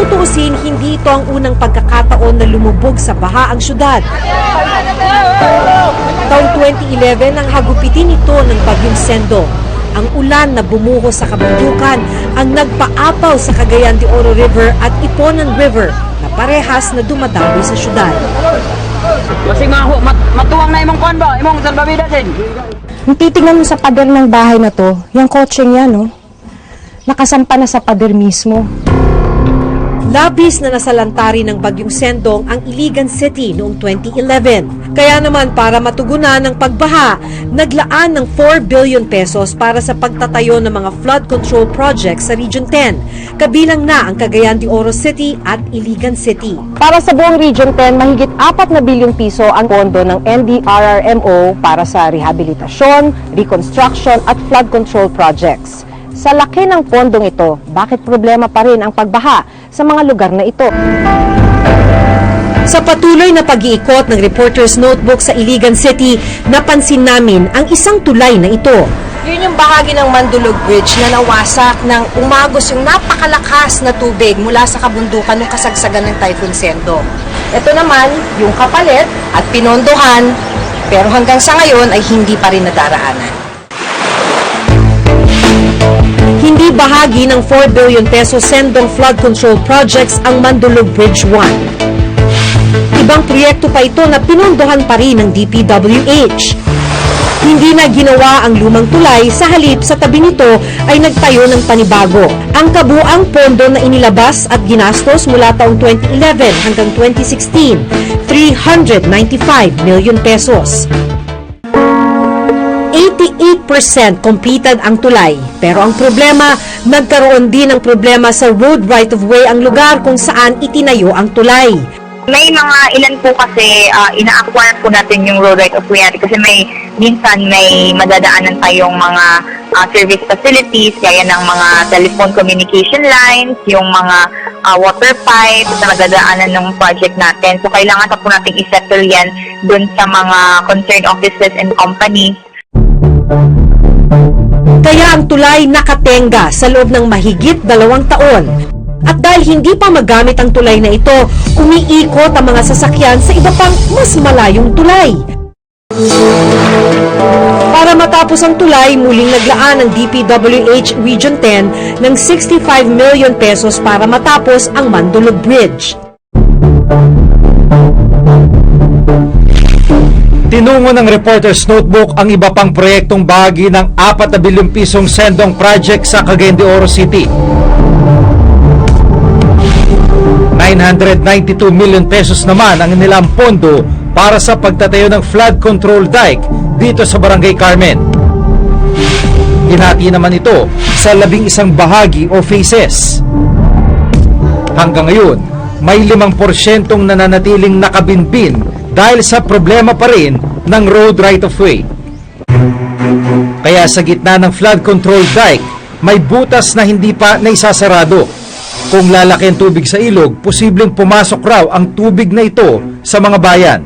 tutuusin, hindi ito ang unang pagkakataon na lumubog sa baha ang syudad. Taong 2011 nang hagupitin ito ng bagyong Sendo. Ang ulan na bumuho sa kabundukan ang nagpaapaw sa Cagayan de Oro River at Iponan River na parehas na dumadaboy sa syudad. Kasi mahu, mat, matuwang na imong ba? Imong salbabida din. Kung titingnan mo sa pader ng bahay na to, yung kotseng yan, no? Nakasampa na sa pader mismo. Labis na nasalantari ng Bagyong Sendong ang Iligan City noong 2011. Kaya naman para matugunan ng pagbaha, naglaan ng 4 billion pesos para sa pagtatayo ng mga flood control projects sa Region 10. Kabilang na ang Cagayan de Oro City at Iligan City. Para sa buong Region 10, mahigit 4 na bilyong piso ang pondo ng NDRRMO para sa rehabilitasyon, reconstruction at flood control projects. Sa laki ng pondong ito, bakit problema pa rin ang pagbaha sa mga lugar na ito? Sa patuloy na pag-iikot ng Reporter's Notebook sa Iligan City, napansin namin ang isang tulay na ito. Yun yung bahagi ng Mandulog Bridge na nawasak ng umagos yung napakalakas na tubig mula sa kabundukan ng kasagsagan ng Typhoon Sendo. Ito naman, yung kapalit at pinondohan, pero hanggang sa ngayon ay hindi pa rin nadaraanan. Hindi bahagi ng 4 billion peso Sendong Flood Control Projects ang Mandulog Bridge 1. Ibang proyekto pa ito na pinondohan pa rin ng DPWH. Hindi na ginawa ang lumang tulay sa halip sa tabi nito ay nagtayo ng panibago. Ang kabuang pondo na inilabas at ginastos mula taong 2011 hanggang 2016, 395 million pesos. 88% completed ang tulay. Pero ang problema, nagkaroon din ng problema sa road right-of-way ang lugar kung saan itinayo ang tulay. May mga ilan po kasi ah, ina-acquire po natin yung road right of way natin kasi may minsan may madadaanan tayong mga ah, service facilities gaya ng mga telephone communication lines, yung mga ah, water pipes na madadaanan ng project natin. So kailangan pa po natin isettle yan dun sa mga concerned offices and companies Kaya ang tulay nakatenga sa loob ng mahigit dalawang taon. At dahil hindi pa magamit ang tulay na ito, umiikot ang mga sasakyan sa iba pang mas malayong tulay. Para matapos ang tulay, muling naglaan ng DPWH Region 10 ng 65 million pesos para matapos ang Mandulog Bridge. Tinungo ng Reporter's Notebook ang iba pang proyektong bahagi ng 4 na bilyong pisong sendong project sa Cagayan de Oro City. 992 million pesos naman ang inilang pondo para sa pagtatayo ng flood control dike dito sa Barangay Carmen. Hinati naman ito sa labing isang bahagi o phases. Hanggang ngayon, may 5% nananatiling nakabinbin dahil sa problema pa rin ng road right-of-way. Kaya sa gitna ng flood control dike, may butas na hindi pa naisasarado. Kung lalaki ang tubig sa ilog, posibleng pumasok raw ang tubig na ito sa mga bayan.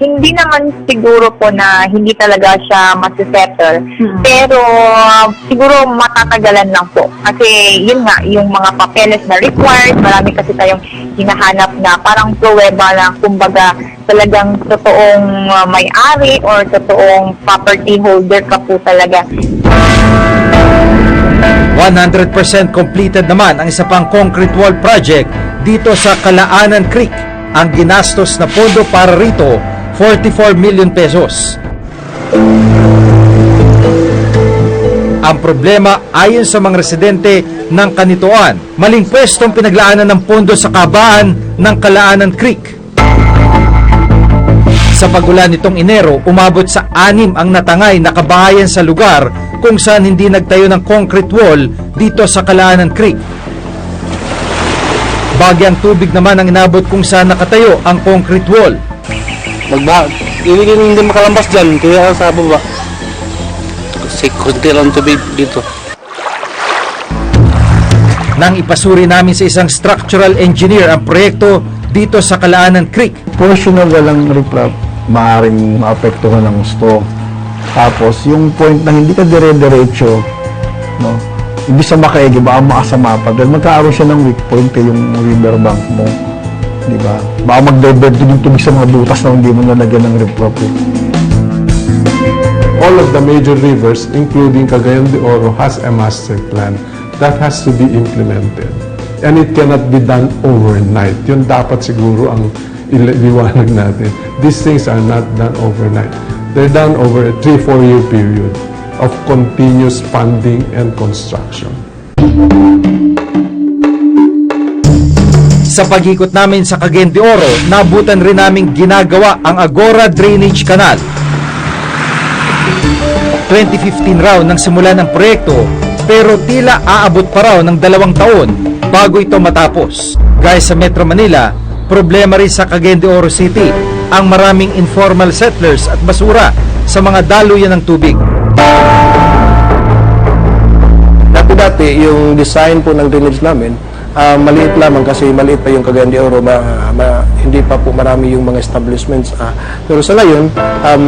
Hindi naman siguro po na hindi talaga siya masisettle. Pero uh, siguro matatagalan lang po. Kasi yun nga, yung mga papeles na required, marami kasi tayong hinahanap na parang pruweba na kumbaga talagang totoong uh, may-ari or totoong property holder ka po talaga. 100% completed naman ang isa pang concrete wall project dito sa Kalaanan Creek. Ang ginastos na pondo para rito, 44 million pesos. Ang problema ayon sa mga residente ng Kanituan, maling pwestong pinaglaanan ng pondo sa kabaan ng Kalaanan Creek. Sa pagulan nitong Enero, umabot sa anim ang natangay na kabahayan sa lugar kung saan hindi nagtayo ng concrete wall dito sa Kalaanan Creek. Bagyang tubig naman ang inabot kung saan nakatayo ang concrete wall. Magba, hindi hindi makalambas dyan, kaya sa baba. Kasi kunti lang tubig dito. Nang ipasuri namin sa isang structural engineer ang proyekto dito sa Kalaanan Creek. portion na walang riprap, maaaring maapektuhan ng stock. Tapos, yung point na hindi ka dire-diretso, no, Ibig sa makaigi, baka makasama pa. Dahil magkaaroon siya ng weak point eh, yung riverbank mo. Di ba? Baka mag-divert din yung tubig sa mga butas na hindi mo nalagyan ng riprap eh. all of the major rivers, including Cagayan de Oro, has a master plan that has to be implemented. And it cannot be done overnight. Yun dapat siguro ang iliwanag natin. These things are not done overnight. They're done over a 3-4 year period of continuous funding and construction. Sa pag-ikot namin sa Cagayan de Oro, nabutan rin namin ginagawa ang Agora Drainage Canal. 2015 raw nang simula ng proyekto pero tila aabot pa raw ng dalawang taon bago ito matapos. Gaya sa Metro Manila, problema rin sa Cagayan de Oro City ang maraming informal settlers at basura sa mga daluyan ng tubig. Dati-dati, yung design po ng drainage namin, ah, maliit lamang kasi maliit pa yung Cagayan de Oro, ma- ma- hindi pa po marami yung mga establishments. ah. pero sa ngayon, um,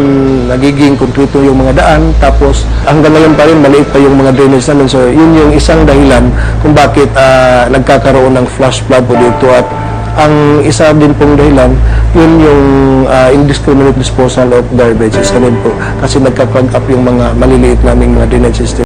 nagiging konkreto yung mga daan, tapos hanggang ngayon pa rin maliit pa yung mga drainage namin. So yun yung isang dahilan kung bakit ah, nagkakaroon ng flash flood po dito at ang isa din pong dahilan, yun yung ah, indiscriminate disposal of garbage. Isa rin po kasi nagka-clog up yung mga maliliit naming mga drainage system.